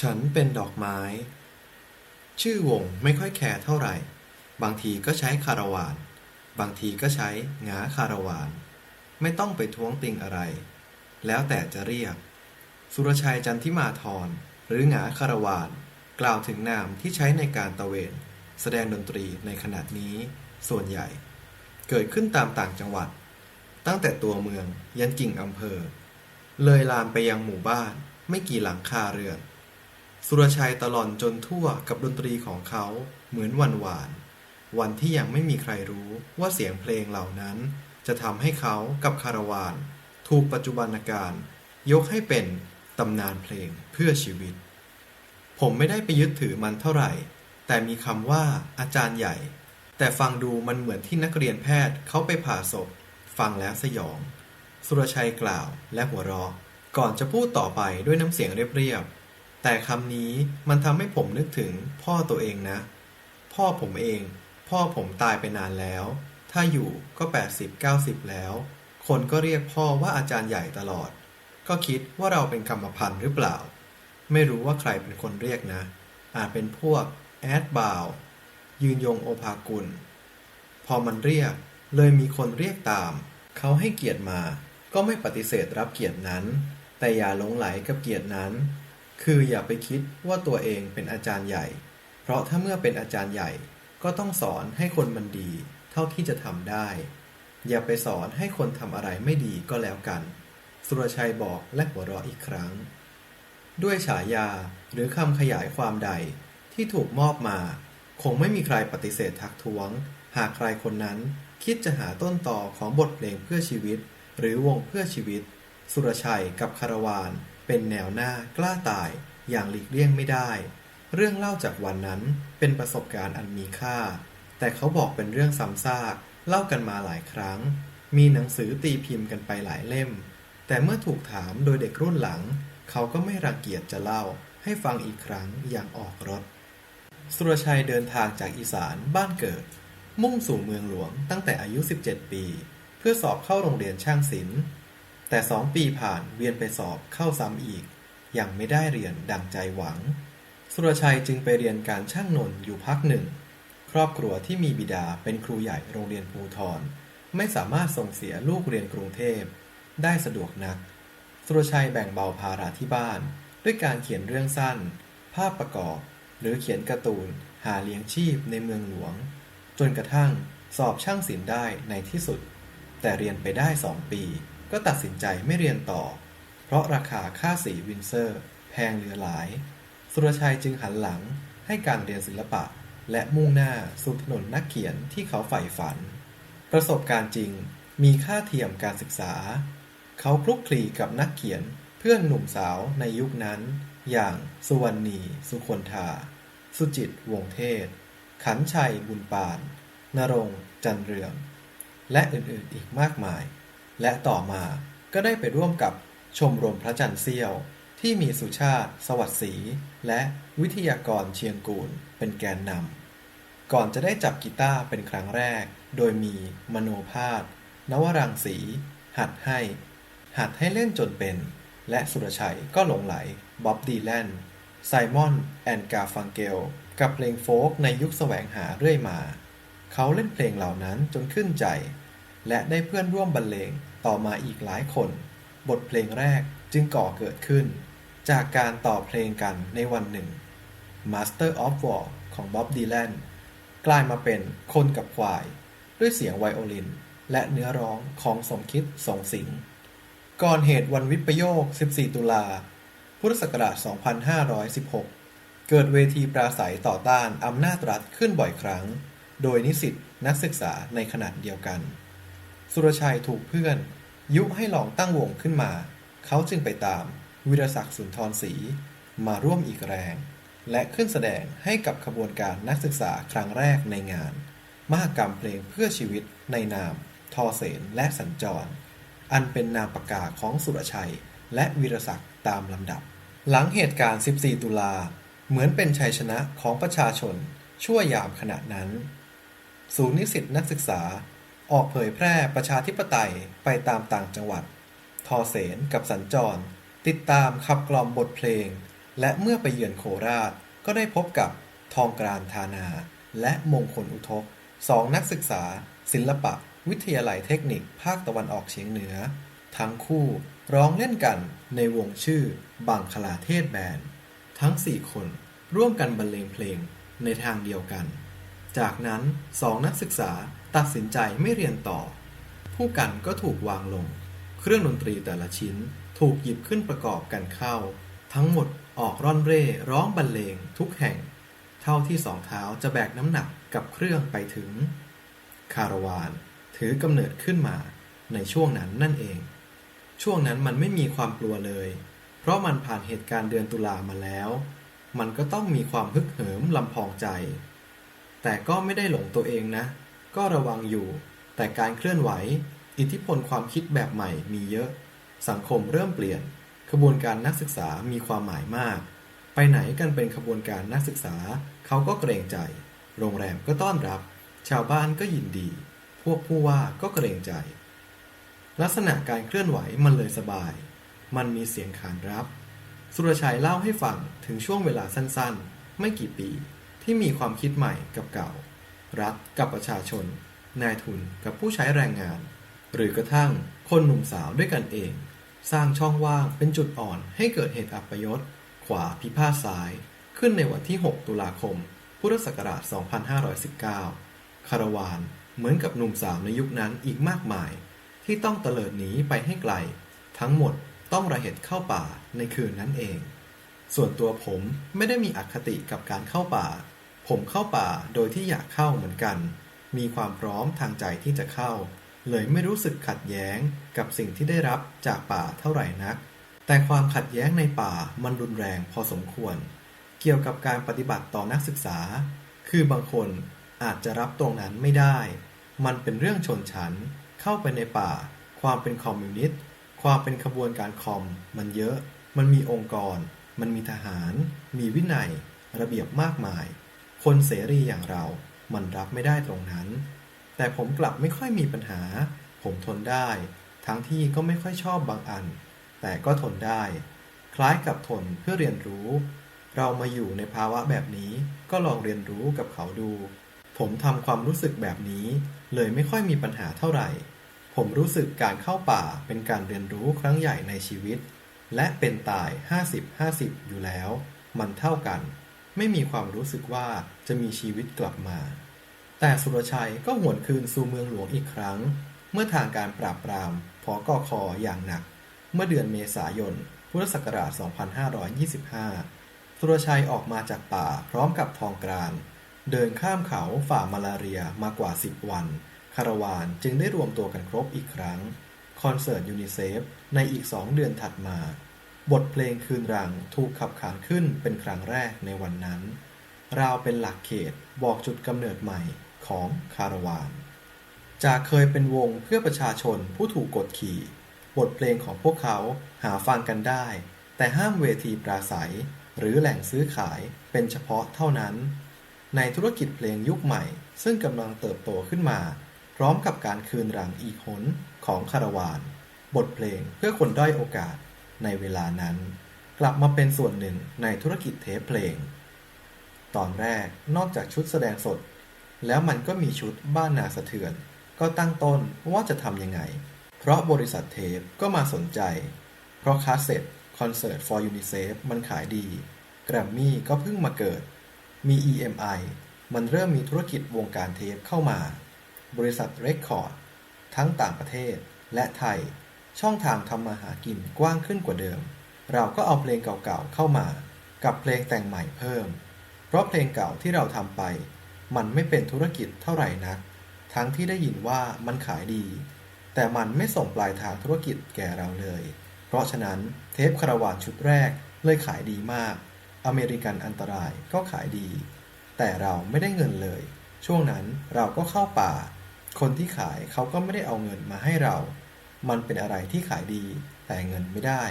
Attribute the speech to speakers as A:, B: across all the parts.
A: ฉันเป็นดอกไม้ ชื่อวงไม่ค่อยแคร์เท่าไหร่ บางทีก็ใช้คาราวาน บางทีก็ใช้หงาคาราวาน ไม่ต้องไปท้วงติงอะไร แล้วแต่จะเรียก สุรชัยจันทิมาธรหรือหงาคาราวาน กล่าวถึงนามที่ใช้ในการตระเวน แสดงดนตรีในขณะนี้ ส่วนใหญ่ เกิดขึ้นตามต่างจังหวัด ตั้งแต่ตัวเมืองยันกิ่งอำเภอ เลยลามไปยังหมู่บ้าน ไม่กี่หลังคาเรือน สุรชัยตลอดจนทั่วกับดนตรีของเขาเหมือนวันหวาน วันที่ยังไม่มีใครรู้ว่าเสียงเพลงเหล่านั้น จะทำให้เขากับคาราวาน ถูกปัจจุบันการ ยกให้เป็นตำนานเพลงเพื่อชีวิต ผมไม่ได้ไปยึดถือมันเท่าไหร่ แต่มีคำว่าอาจารย์ใหญ่ แต่ฟังดูมันเหมือนที่นักเรียนแพทย์เขาไปผ่าศพ ฟังแล้วสยอง สุรชัยกล่าวและหัวเราะก่อนจะพูดต่อไปด้วยน้ำเสียงเรียบๆ แต่คำนี้มันทำให้ผมนึกถึงพ่อตัวเองนะ พ่อผมเอง พ่อผมตายไปนานแล้ว ถ้าอยู่ก็ 80-90 แล้ว คนก็เรียกพ่อว่าอาจารย์ใหญ่ตลอด ก็คิดว่าเราเป็นกรรมพันธุ์หรือเปล่า ไม่รู้ว่าใครเป็นคนเรียกนะ อาจเป็นพวก แอดบาว ยืนยงโอภากุล พอมันเรียกเลยมีคนเรียกตาม เขาให้เกียรติมา ก็ไม่ปฏิเสธรับเกียรตินั้น แต่อย่าหลงไหลกับเกียรตินั้น คืออย่าไปคิดว่าตัวเองเป็นอาจารย์ใหญ่ เพราะถ้าเมื่อเป็นอาจารย์ใหญ่ ก็ต้องสอนให้คนมันดี เท่าที่จะทำได้ อย่าไปสอนให้คนทำอะไรไม่ดีก็แล้วกัน สุรชัยบอกและหัวเราะอีกครั้ง ด้วยฉายาหรือคำขยายความใดที่ถูกมอบมา คงไม่มีใครปฏิเสธทักท้วง หากใครคนนั้นคิดจะหาต้นต่อของบทเพลงเพื่อชีวิต หรือวงเพื่อชีวิต สุรชัยกับคารวาน เป็นแนวหน้ากล้าตายอย่างหลีกเลี่ยงไม่ได้ เรื่องเล่าจากวันนั้นเป็นประสบการณ์อันมีค่า แต่เขาบอกเป็นเรื่องซ้ำซากเล่ากันมาหลายครั้ง มีหนังสือตีพิมพ์กันไปหลายเล่ม แต่เมื่อถูกถามโดยเด็กรุ่นหลัง เขาก็ไม่รังเกียจจะเล่าให้ฟังอีกครั้งอย่างออกรถ สุรชัยเดินทางจากอีสานบ้านเกิด มุ่งสู่เมืองหลวงตั้งแต่อายุ 17 ปี เพื่อสอบเข้าโรงเรียนช่างศิลป์ แต่สองปีผ่านเวียนไปสอบเข้าซ้ำอีก ยังไม่ได้เรียนดังใจหวัง สุรชัยจึงไปเรียนการช่างนน์อยู่พักหนึ่ง ครอบครัวที่มีบิดาเป็นครูใหญ่โรงเรียนภูทรไม่สามารถส่งเสียลูกเรียนกรุงเทพ ได้สะดวกนัก สุรชัยแบ่งเบาภาระที่บ้าน ด้วยการเขียนเรื่องสั้น ภาพประกอบ หรือเขียนการ์ตูน หาเลี้ยงชีพในเมืองหลวง จนกระทั่งสอบช่างศิลป์ได้ในที่สุด แต่เรียนไปได้สองปี ก็ตัดสินใจไม่เรียนต่อ เพราะราคาค่าสีวินเซอร์ แพงเหลือหลาย สุรชัยจึงหันหลังให้การเรียนศิลปะ และมุ่งหน้าสู่ถนนนักเขียนที่เขาใฝ่ฝัน ประสบการณ์จริงมีค่าเทียมการศึกษา เขาคลุกคลีกับนักเขียนเพื่อนหนุ่มสาวในยุคนั้น อย่างสุวรรณี สุคนธาสุจิตวงเทศ ขันชัยบุญปาน นรง จันเรือง และอื่นๆอีกมากมาย และต่อมาก็ได้ไปร่วมกับชมรมพระจันทร์เสี้ยว ที่มีสุชาติ สวัสดิ์ศรี และวิทยากรเชียงกูลเป็นแกนนำ ก่อนจะได้จับกีตาร์เป็นครั้งแรก โดยมีมโนพาสนวรังสี หัดให้ หัดให้เล่นจนเป็น และสุรชัยก็หลงไหล บ๊อบดีแลน ไซมอน แอนกาฟังเกล กับเพลงโฟกในยุคแสวงหาเรื่อยมา เขาเล่นเพลงเหล่านั้นจนขึ้นใจ และได้เพื่อนร่วมบรรเลงต่อมาอีกหลายคน บทเพลงแรกจึงก่อเกิดขึ้น จากการต่อเพลงกันในวันหนึ่ง Master of War ของบ๊อบดีแลนกลายมาเป็นคนกับควาย ด้วยเสียงไวโอลิน และเนื้อร้องของสมคิดสงสิงห์ก่อนเหตุวันวิปโยค 14 ตุลา พุทธศักราช 2516 เกิดเวทีปราศัยต่อต้านอำนาจรัฐขึ้นบ่อยครั้ง โดยนิสิตนักศึกษาในขนาดเดียวกัน สุรชัยถูกเพื่อน ยุให้ลองตั้งวงขึ้นมา เขาจึงไปตาม วิรศักดิ์สุนทรศรีมาร่วมอีกแรง และขึ้นแสดงให้กับขบวนการนักศึกษาครั้งแรกในงาน มหกรรมเพลงเพื่อชีวิตในนาม ทอเสนและสัญจร อันเป็นนามปากกาของสุรชัย และวีรศักดิ์ตามลำดับ หลังเหตุการณ์ 14 ตุลา เหมือนเป็นชัยชนะของประชาชน ชั่วยามขณะนั้น ศูนย์นิสิตนักศึกษา ออกเผยแพร่ประชาธิปไตยไปตามต่างจังหวัด ทอเสนกับสัญจร ติดตามขับกล่อมบทเพลง และเมื่อไปเยือนโคราชก็ได้พบกับทองกรานธานา และมงคลอุทกสองนักศึกษา ศิลปะ วิทยาลัยเทคนิคภาคตะวันออกเฉียงเหนือ ทั้งคู่ร้องเล่นกันในวงชื่อบังคลาเทศแบนด์ทั้งสี่คนร่วมกันบรรเลงเพลงในทางเดียวกัน จากนั้นสองนักศึกษา ตัดสินใจไม่เรียนต่อ ผู้กันก็ถูกวางลง เครื่องดนตรีแต่ละชิ้นถูกหยิบขึ้นประกอบกันเข้า ทั้งหมดออกร่อนเร่ร้องบรรเลงทุกแห่ง เท่าที่สองเท้าจะแบกน้ำหนักกับเครื่องไปถึง คาราวานถือกำเนิดขึ้นมาในช่วงนั้นนั่นเอง ช่วงนั้นมันไม่มีความกลัวเลย เพราะมันผ่านเหตุการณ์เดือนตุลามาแล้ว มันก็ต้องมีความฮึกเหิมลำพองใจ แต่ก็ไม่ได้หลงตัวเองนะ ก็ระวังอยู่ แต่การเคลื่อนไหว อิทธิพลความคิดแบบใหม่มีเยอะ สังคมเริ่มเปลี่ยน ขบวนการนักศึกษามีความหมายมาก ไปไหนกันเป็นขบวนการนักศึกษา เขาก็เกรงใจ โรงแรมก็ต้อนรับ ชาวบ้านก็ยินดี พวกผู้ว่าก็เกรงใจ ลักษณะการเคลื่อนไหวมันเลยสบาย มันมีเสียงขานรับ สุรชัยเล่าให้ฟังถึงช่วงเวลาสั้นๆ ไม่กี่ปีที่มีความคิดใหม่กับเก่า รัฐกับประชาชน นายทุนกับผู้ใช้แรงงาน หรือกระทั่งคนหนุ่มสาวด้วยกันเอง สร้างช่องว่างเป็นจุดอ่อนให้เกิดเหตุอัปยศ ขวาพิพาทซ้าย ขึ้นในวันที่ 6 ตุลาคม พุทธศักราช 2519 คารวานเหมือนกับหนุ่มสาวในยุคนั้นอีกมากมาย ที่ต้องเตลิดหนีไปให้ไกล ทั้งหมดต้องระเหตุเข้าป่าในคืนนั้นเอง ส่วนตัวผมไม่ได้มีอคติกับการเข้าป่า ผมเข้าป่าโดยที่อยากเข้าเหมือนกัน มีความพร้อมทางใจที่จะเข้า เลยไม่รู้สึกขัดแย้งกับสิ่งที่ได้รับจากป่าเท่าไหร่นัก แต่ความขัดแย้งในป่ามันรุนแรงพอสมควร เกี่ยวกับการปฏิบัติต่อนักศึกษา คือบางคนอาจจะรับตรงนั้นไม่ได้ มันเป็นเรื่องชนชั้น เข้าไปในป่า ความเป็นคอมมิวนิสต์ ความเป็นขบวนการคอม มันเยอะ มันมีองค์กร มันมีทหาร มีวินัย ระเบียบมากมาย คนเสรีอย่างเรา มันรับไม่ได้ตรงนั้น แต่ผมกลับไม่ค่อยมีปัญหา ผมทนได้ ทั้งที่ก็ไม่ค่อยชอบบางอัน แต่ก็ทนได้ คล้ายกับทนเพื่อเรียนรู้ เรามาอยู่ในภาวะแบบนี้ ก็ลองเรียนรู้กับเขาดู ผมทำความรู้สึกแบบนี้ เลยไม่ค่อยมีปัญหาเท่าไหร่ ผมรู้สึกการเข้าป่าเป็นการเรียนรู้ครั้งใหญ่ในชีวิต และเป็นตาย 50-50 อยู่แล้ว มันเท่ากัน ไม่มีความรู้สึกว่าจะมีชีวิตกลับมา แต่สุรชัยก็หวนคืนสู่เมืองหลวงอีกครั้ง เมื่อทางการปราบปรามพอกอคออย่างหนัก เมื่อเดือนเมษายน พุทธศักราช 2525 สุรชัยออกมาจากป่าพร้อมกับทองกรานเดินข้ามเขาฝ่ามาลาเรียมากว่า 10 วัน คาราวานจึงได้รวมตัวกันครบอีกครั้ง คอนเสิร์ตยูนิเซฟในอีกสองเดือนถัดมา บทเพลงคืนรังถูกขับขานขึ้นเป็นครั้งแรกในวันนั้น ราวเป็นหลักเขตบอกจุดกำเนิดใหม่ของคาราวาน จากเคยเป็นวงเพื่อประชาชนผู้ถูกกดขี่ บทเพลงของพวกเขาหาฟังกันได้ แต่ห้ามเวทีปราศัย หรือแหล่งซื้อขายเป็นเฉพาะเท่านั้น ในธุรกิจเพลงยุคใหม่ ซึ่งกำลังเติบโตขึ้นมา พร้อมกับการคืนรังอีกหนของคาราวาน บทเพลงเพื่อคนด้อยโอกาส ในเวลานั้น กลับมาเป็นส่วนหนึ่งในธุรกิจเทปเพลง ตอนแรกนอกจากชุดแสดงสด แล้วมันก็มีชุดบ้านนาสะเทือน ก็ตั้งต้นว่าจะทำยังไง เพราะบริษัทเทปก็มาสนใจ เพราะคาสเซ็ตคอนเสิร์ต for UNICEF มันขายดีแกรมมี่ก็เพิ่งมาเกิด มี EMI มันเริ่มมีธุรกิจวงการเทปเข้ามา บริษัทเรคคอร์ด ทั้งต่างประเทศและไทย ช่องทางทำมาหากินกว้างขึ้นกว่าเดิม เราก็เอาเพลงเก่าๆเข้ามา กับเพลงแต่งใหม่เพิ่ม เพราะเพลงเก่าที่เราทำไป มันไม่เป็นธุรกิจเท่าไหร่นัก ทั้งที่ได้ยินว่ามันขายดี แต่มันไม่ส่งปลายทางธุรกิจแก่เราเลย เพราะฉะนั้นเทปคาราวานชุดแรกเลยขายดีมาก อเมริกันอันตรายก็ขายดี แต่เราไม่ได้เงินเลย ช่วงนั้นเราก็เข้าป่า คนที่ขายเขาก็ไม่ได้เอาเงินมาให้เรา มันเป็นอะไรที่ขายดี แต่เงินไม่ได้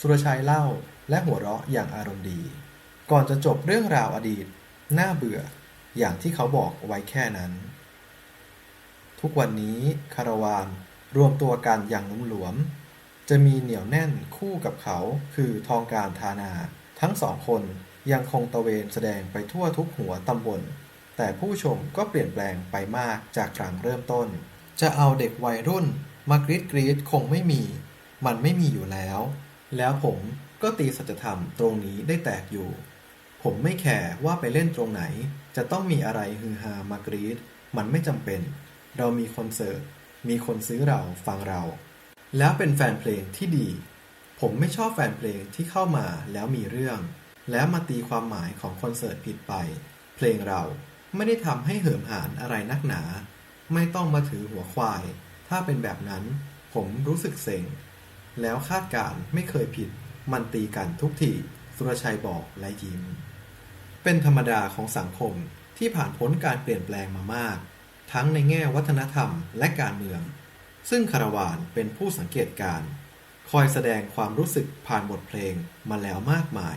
A: สุรชัยเล่าและหัวเราะอย่างอารมณ์ดี ก่อนจะจบเรื่องราวอดีต น่าเบื่อ อย่างที่เขาบอกไว้แค่นั้น ทุกวันนี้คาราวานรวมตัวกันอย่างนุ่มหลวม จะมีเหนียวแน่นคู่กับเขาคือทองการธานา ทั้งสองคนยังคงตะเวนแสดงไปทั่วทุกหัวตำบล แต่ผู้ชมก็เปลี่ยนแปลงไปมากจากครั้งเริ่มต้น จะเอาเด็กวัยรุ่น มากรีดกรีดคงไม่มี มันไม่มีอยู่แล้ว แล้วผมก็ตีสัจธรรมตรงนี้ได้แตกอยู่ ผมไม่แคร์ว่าไปเล่นตรงไหน จะต้องมีอะไรฮือฮามากรีดมันไม่จำเป็น เรามีคอนเสิร์ต มีคนซื้อเราฟังเรา แล้วเป็นแฟนเพลงที่ดี ผมไม่ชอบแฟนเพลงที่เข้ามาแล้วมีเรื่อง แล้วมาตีความหมายของคอนเสิร์ตผิดไป เพลงเราไม่ได้ทำให้เหิมหานอะไรนักหนา ไม่ต้องมาถือหัวควาย ถ้าเป็นแบบนั้น ผมรู้สึกเซ็ง แล้วคาดการณ์ไม่เคยผิด มันตีกันทุกที สุรชัยบอกและยิ้ม เป็นธรรมดาของสังคมที่ผ่านพ้นการเปลี่ยนแปลงมามาก ทั้งในแง่วัฒนธรรมและการเมือง ซึ่งคารวานเป็นผู้สังเกตการณ์คอยแสดงความรู้สึกผ่านบทเพลงมาแล้วมากมาย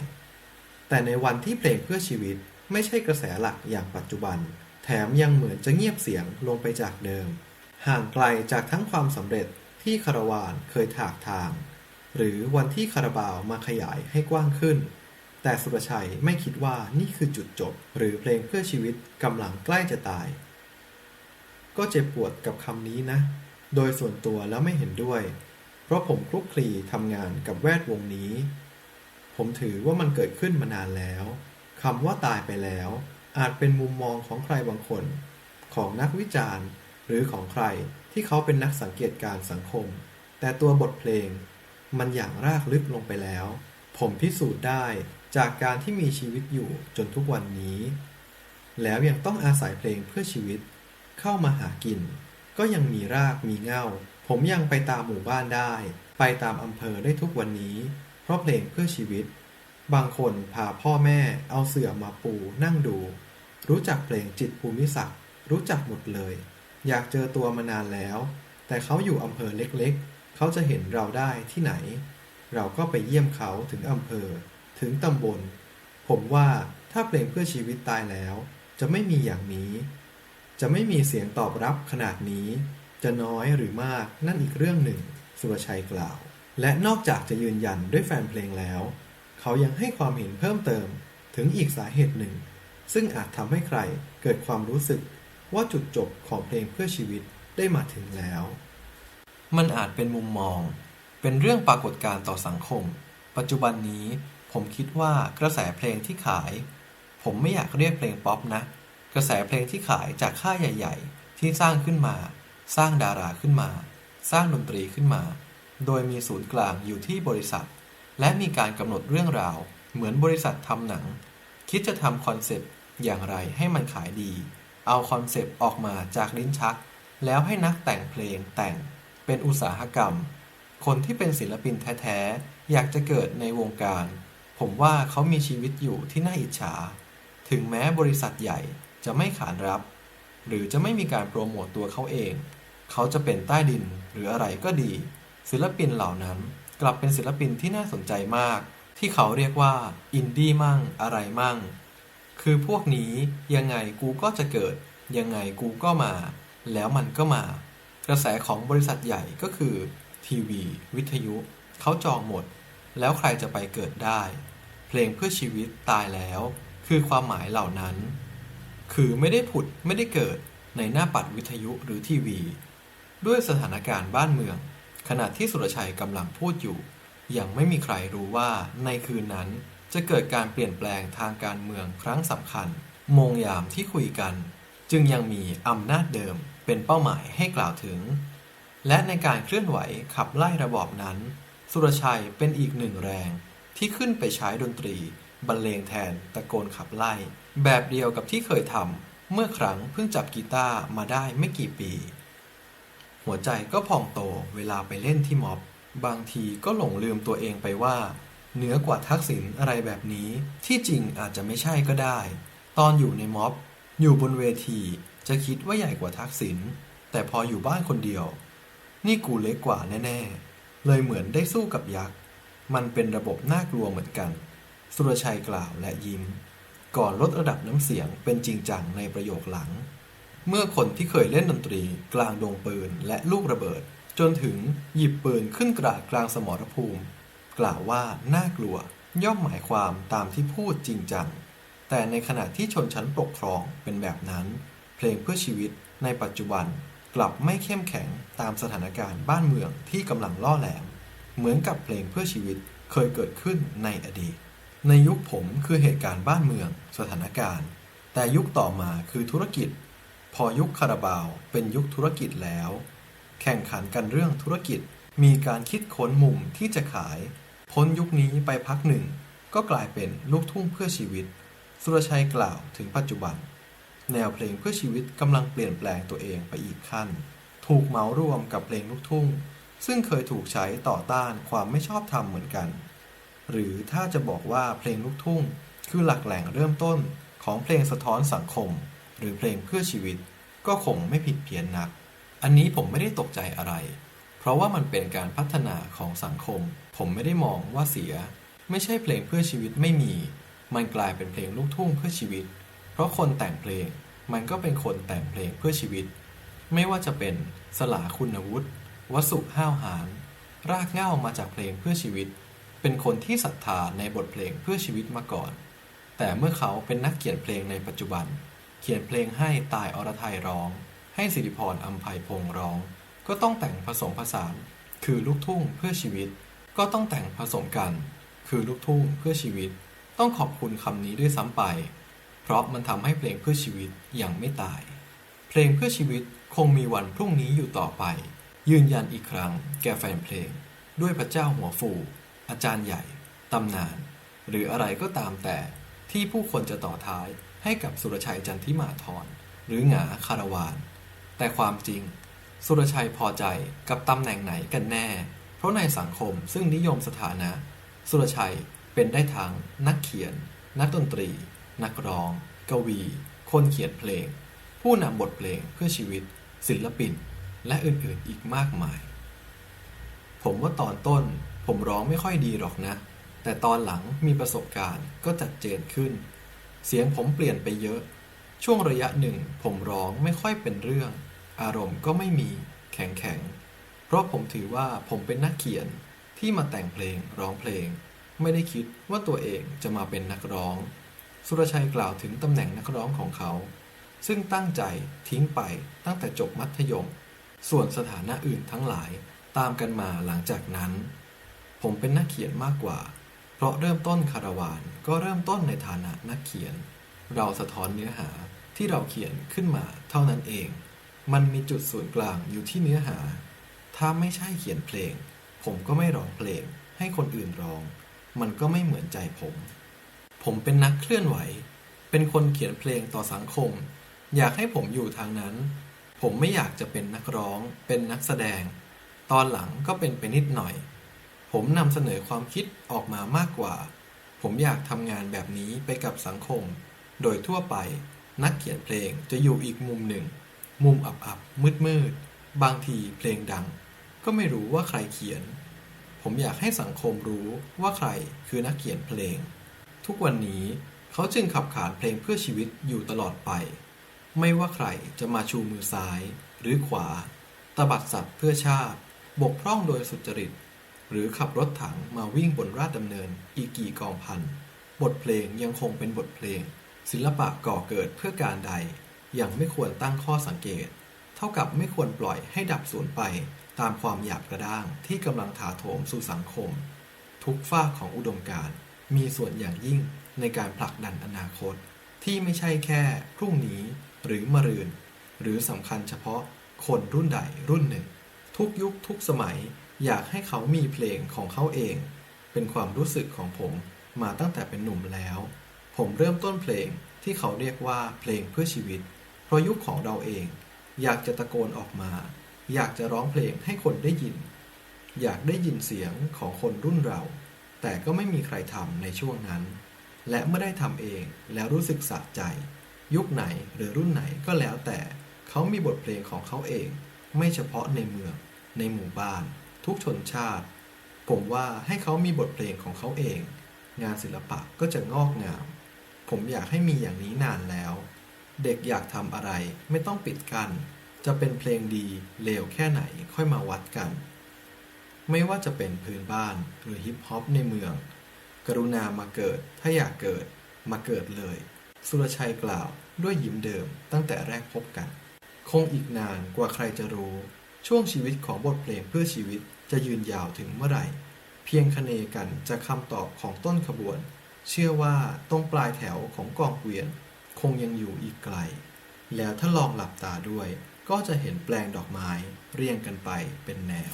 A: แต่ในวันที่เพลงเพื่อชีวิตไม่ใช่กระแสหลักอย่างปัจจุบัน แถมยังเหมือนจะเงียบเสียงลงไปจากเดิม ห่างไกลจากทั้งความสำเร็จที่คารวานเคยถากทาง หรือวันที่คาราบาวมาขยายให้กว้างขึ้น แต่สุรชัยไม่คิดว่านี่คือจุดจบ หรือเพลงเพื่อชีวิตกำลังใกล้จะตาย ก็เจ็บปวดกับคำนี้นะ โดยส่วนตัวแล้วไม่เห็นด้วย เพราะผมคลุกคลีทำงานกับแวดวงนี้ ผมถือว่ามันเกิดขึ้นมานานแล้วคำว่าตายไปแล้ว อาจเป็นมุมมองของใครบางคน ของนักวิจารณ์ หรือของใครที่เขาเป็นนักสังเกตการสังคม แต่ตัวบทเพลง มันอย่างรากลึกลงไปแล้ว ผมพิสูจน์ได้จากการที่มีชีวิตอยู่จนทุกวันนี้ แล้วยังต้องอาศัยเพลงเพื่อชีวิต เข้ามาหากิน ก็ยังมีรากมีเง่า ผมยังไปตามหมู่บ้านได้ ไปตามอำเภอได้ทุกวันนี้ เพราะเพลงเพื่อชีวิต บางคนพาพ่อแม่เอาเสื่อมาปูนั่งดู รู้จักเพลงจิตภูมิศักดิ์รู้จักหมดเลย อยากเจอตัวมานานแล้ว แต่เขาอยู่อำเภอเล็กๆ เขาจะเห็นเราได้ที่ไหน เราก็ไปเยี่ยมเขาถึงอำเภอ ถึงตำบล ผมว่าถ้าเพลงเพื่อชีวิตตายแล้ว จะไม่มีอย่างนี้ จะไม่มีเสียงตอบรับขนาดนี้ จะน้อยหรือมากนั่นอีกเรื่องหนึ่ง สุรชัยกล่าว และนอกจากจะยืนยันด้วยแฟนเพลงแล้ว เขายังให้ความเห็นเพิ่มเติมถึงอีกสาเหตุหนึ่ง ซึ่งอาจทำให้ใครเกิดความรู้สึก ว่าจุดจบของเพลงเพื่อชีวิตได้มาถึงแล้ว มันอาจเป็นมุมมอง เป็นเรื่องปรากฏการณ์ต่อสังคม ปัจจุบันนี้ผมคิดว่ากระแสเพลงที่ขาย ผมไม่อยากเรียกเพลงป๊อปนะ กระแสเพลงที่ขายจากค่ายใหญ่ ๆ ที่สร้างขึ้นมา สร้างดาราขึ้นมา สร้างดนตรีขึ้นมา โดยมีศูนย์กลางอยู่ที่บริษัท และมีการกำหนดเรื่องราว เหมือนบริษัททำหนัง คิดจะทำคอนเซปต์อย่างไรให้มันขายดี เอาคอนเซปต์ออกมาจากลิ้นชัก แล้วให้นักแต่งเพลงแต่งเป็นอุตสาหกรรม คนที่เป็นศิลปินแท้ๆ อยากจะเกิดในวงการ ผมว่าเขามีชีวิตอยู่ที่น่าอิจฉา ถึงแม้บริษัทใหญ่จะไม่ขานรับ หรือจะไม่มีการโปรโมตตัวเขาเอง เขาจะเป็นใต้ดินหรืออะไรก็ดี ศิลปินเหล่านั้นกลับเป็นศิลปินที่น่าสนใจมาก ที่เขาเรียกว่าอินดี้มั่งอะไรมั่ง คือพวกนี้ยังไงกูก็จะเกิด ยังไงกูก็มา แล้วมันก็มา กระแสของบริษัทใหญ่ก็คือ ทีวี วิทยุเขาจองหมด แล้วใครจะไปเกิดได้ เพลงเพื่อชีวิตตายแล้ว คือความหมายเหล่านั้น คือไม่ได้ผุดไม่ได้เกิดในหน้าปัดวิทยุหรือทีวี ด้วยสถานการณ์บ้านเมือง ขณะที่สุรชัยกำลังพูดอยู่ ยังไม่มีใครรู้ว่าในคืนนั้น จะเกิดการเปลี่ยนแปลงทางการเมืองครั้งสำคัญโมงยามที่คุยกัน จึงยังมีอำนาจเดิมเป็นเป้าหมายให้กล่าวถึง และในการเคลื่อนไหวขับไล่ระบอบนั้น สุรชัยเป็นอีกหนึ่งแรงที่ขึ้นไปใช้ดนตรี บรรเลงแทนตะโกนขับไล่ แบบเดียวกับที่เคยทำเมื่อครั้งเพิ่งจับกีตาร์มาได้ไม่กี่ปี หัวใจก็พองโตเวลาไปเล่นที่ม็อบ บางทีก็หลงลืมตัวเองไปว่า เหนือกว่าทักษิณอะไรแบบนี้ที่จริงอาจจะไม่ใช่ก็ได้ ตอนอยู่ในม็อบ อยู่บนเวที จะคิดว่าใหญ่กว่าทักษิณแต่พออยู่บ้านคนเดียว นี่กูเล็กกว่าแน่ๆ เลยเหมือนได้สู้กับยักษ์ มันเป็นระบบน่ากลัวเหมือนกัน สุรชัยกล่าวและยิ้ม ก่อนลดระดับน้ำเสียงเป็นจริงจังในประโยคหลัง เมื่อคนที่เคยเล่นดนตรีกลางดงปืนและลูกระเบิด จนถึงหยิบปืนขึ้นกราดกลางสมรภูมิ กล่าวว่าน่ากลัวย่อมหมายความตามที่พูดจริงจัง แต่ในขณะที่ชนชั้นปกครองเป็นแบบนั้น เพลงเพื่อชีวิตในปัจจุบันกลับไม่เข้มแข็งตามสถานการณ์บ้านเมืองที่กำลังล่อแหลม เหมือนกับเพลงเพื่อชีวิตเคยเกิดขึ้นในอดีต ในยุคผมคือเหตุการณ์บ้านเมืองสถานการณ์ แต่ยุคต่อมาคือธุรกิจ พอยุคคาราบาวเป็นยุคธุรกิจแล้ว แข่งขันกันเรื่องธุรกิจมีการคิดค้นมุมที่จะขาย พ้นยุคนี้ไปพักหนึ่ง ก็กลายเป็นลูกทุ่งเพื่อชีวิต สุรชัยกล่าวถึงปัจจุบัน แนวเพลงเพื่อชีวิตกำลังเปลี่ยนแปลงตัวเองไปอีกขั้น ถูกเหมารวมกับเพลงลูกทุ่ง ซึ่งเคยถูกใช้ต่อต้านความไม่ชอบธรรมเหมือนกัน หรือถ้าจะบอกว่าเพลงลูกทุ่ง คือหลักแหล่งเริ่มต้นของเพลงสะท้อนสังคม หรือเพลงเพื่อชีวิต ก็คงไม่ผิดเพี้ยนนัก อันนี้ผมไม่ได้ตกใจอะไร ราะว่ามันเป็นการพัฒนาของสังคม ผมไม่ได้มองว่าเสีย ไม่ใช่เพลงเพื่อชีวิตไม่มี มันกลายเป็นเพลงลูกทุ่งเพื่อชีวิต เพราะคนแต่งเพลง มันก็เป็นคนแต่งเพลงเพื่อชีวิต ไม่ว่าจะเป็นสลาคุณวุฒิวสุห้าวหาร รากเหง้ามาจากเพลงเพื่อชีวิต เป็นคนที่ศรัทธาในบทเพลงเพื่อชีวิตมาก่อน แต่เมื่อเขาเป็นนักเขียนเพลงในปัจจุบัน เขียนเพลงให้ตายอรไทยร้อง ให้สิริพรอัมภัยพงษ์ร้อง ก็ต้องแต่งผสมผสาน คือลูกทุ่งเพื่อชีวิต ก็ต้องแต่งผสมกัน คือลูกทุ่งเพื่อชีวิต ต้องขอบคุณคำนี้ด้วยซ้ำไป เพราะมันทำให้เพลงเพื่อชีวิตยังไม่ตาย เพลงเพื่อชีวิตคงมีวันพรุ่งนี้อยู่ต่อไป ยืนยันอีกครั้ง แก่แฟนเพลง ด้วยพระเจ้าหัวฟู อาจารย์ใหญ่ตำนาน หรืออะไรก็ตามแต่ที่ผู้คนจะต่อท้ายให้กับสุรชัยจันทิมาธรหรือหงาคารวาน แต่ความจริง สุรชัยพอใจกับตำแหน่งไหนกันแน่ เพราะในสังคมซึ่งนิยมสถานะ สุรชัยเป็นได้ทั้งนักเขียน นักดนตรี นักร้อง กวี คนเขียนเพลง ผู้นำบทเพลงเพื่อชีวิต ศิลปิน และอื่นๆอีกมากมาย ผมว่าตอนต้นผมร้องไม่ค่อยดีหรอกนะ แต่ตอนหลังมีประสบการณ์ก็จัดเจนขึ้น เสียงผมเปลี่ยนไปเยอะ ช่วงระยะหนึ่งผมร้องไม่ค่อยเป็นเรื่อง อารมณ์ก็ไม่มีแข็งแข็ง เพราะผมถือว่าผมเป็นนักเขียนที่มาแต่งเพลงร้องเพลง ไม่ได้คิดว่าตัวเองจะมาเป็นนักร้อง สุรชัยกล่าวถึงตำแหน่งนักร้องของเขา ซึ่งตั้งใจทิ้งไปตั้งแต่จบมัธยม ส่วนสถานะอื่นทั้งหลายตามกันมาหลังจากนั้น ผมเป็นนักเขียนมากกว่า เพราะเริ่มต้นคาราวานก็เริ่มต้นในฐานะนักเขียน เราสะท้อนเนื้อหาที่เราเขียนขึ้นมาเท่านั้นเอง มันมีจุดศูนย์กลางอยู่ที่เนื้อหา ถ้าไม่ใช่เขียนเพลง ผมก็ไม่ร้องเพลง ให้คนอื่นร้อง มันก็ไม่เหมือนใจผม ผมเป็นนักเคลื่อนไหว เป็นคนเขียนเพลงต่อสังคม อยากให้ผมอยู่ทางนั้น ผมไม่อยากจะเป็นนักร้อง เป็นนักแสดง ตอนหลังก็เป็นไปนิดหน่อย ผมนำเสนอความคิดออกมามากกว่า ผมอยากทำงานแบบนี้ไปกับสังคม โดยทั่วไป นักเขียนเพลงจะอยู่อีกมุมหนึ่ง มุมอับๆ มืดๆ บางทีเพลงดัง ก็ไม่รู้ว่าใครเขียน ผมอยากให้สังคมรู้ว่าใครคือนักเขียนเพลง ทุกวันนี้เขาจึงขับขานเพลงเพื่อชีวิตอยู่ตลอดไป ไม่ว่าใครจะมาชูมือซ้าย หรือขวาตบัดสัตว์เพื่อชาติ บกพร่องโดยสุจริต หรือขับรถถังมาวิ่งบนราชดำเนินอีกกี่กองพัน บทเพลงยังคงเป็นบทเพลง ศิลปะก่อเกิดเพื่อการใด ยังไม่ควรตั้งข้อสังเกต เท่ากับไม่ควรปล่อยให้ดับสูญไปตามความหยาบกระด้างที่กำลังถาโถมสู่สังคม ทุกฝ้าของอุดมการมีส่วนอย่างยิ่งในการผลักดันอนาคต ที่ไม่ใช่แค่พรุ่งนี้หรือมะรืน หรือสำคัญเฉพาะคนรุ่นใดรุ่นหนึ่ง ทุกยุคทุกสมัยอยากให้เขามีเพลงของเขาเอง เป็นความรู้สึกของผมมาตั้งแต่เป็นหนุ่มแล้ว ผมเริ่มต้นเพลงที่เขาเรียกว่าเพลงเพื่อชีวิต เพราะยุคของเราเอง อยากจะตะโกนออกมา อยากจะร้องเพลงให้คนได้ยิน อยากได้ยินเสียงของคนรุ่นเรา แต่ก็ไม่มีใครทำในช่วงนั้น และเมื่อได้ทำเองแล้วรู้สึกสะใจ ยุคไหนหรือรุ่นไหนก็แล้วแต่เขามีบทเพลงของเขาเอง ไม่เฉพาะในเมือง ในหมู่บ้าน ทุกชนชาติ ผมว่าให้เขามีบทเพลงของเขาเอง งานศิลปะก็จะงอกงาม ผมอยากให้มีอย่างนี้นานแล้ว เด็กอยากทำอะไรไม่ต้องปิดกัน้นจะเป็นเพลงดีเลวแค่ไหนค่อยมาวัดกัน ไม่ว่าจะเป็นพื้นบ้านหรือฮิปฮอปในเมือง กรุณามาเกิดถ้าอยากเกิดมาเกิดเลย สุรชัยกล่าวด้วยยิ้มเดิมตั้งแต่แรกพบกัน คงอีกนานกว่าใครจะรู้ ช่วงชีวิตของบทเพลงเพื่อชีวิตจะยืนยาวถึงเมื่อไหร่ เพียงคเนกันจะคำตอบของต้นขบวน เชื่อว่าตรงปลายแถวของกองเกวียน คงยังอยู่อีกไกล แล้วถ้าลองหลับตาด้วย ก็จะเห็นแปลงดอกไม้เรียงกันไปเป็นแนว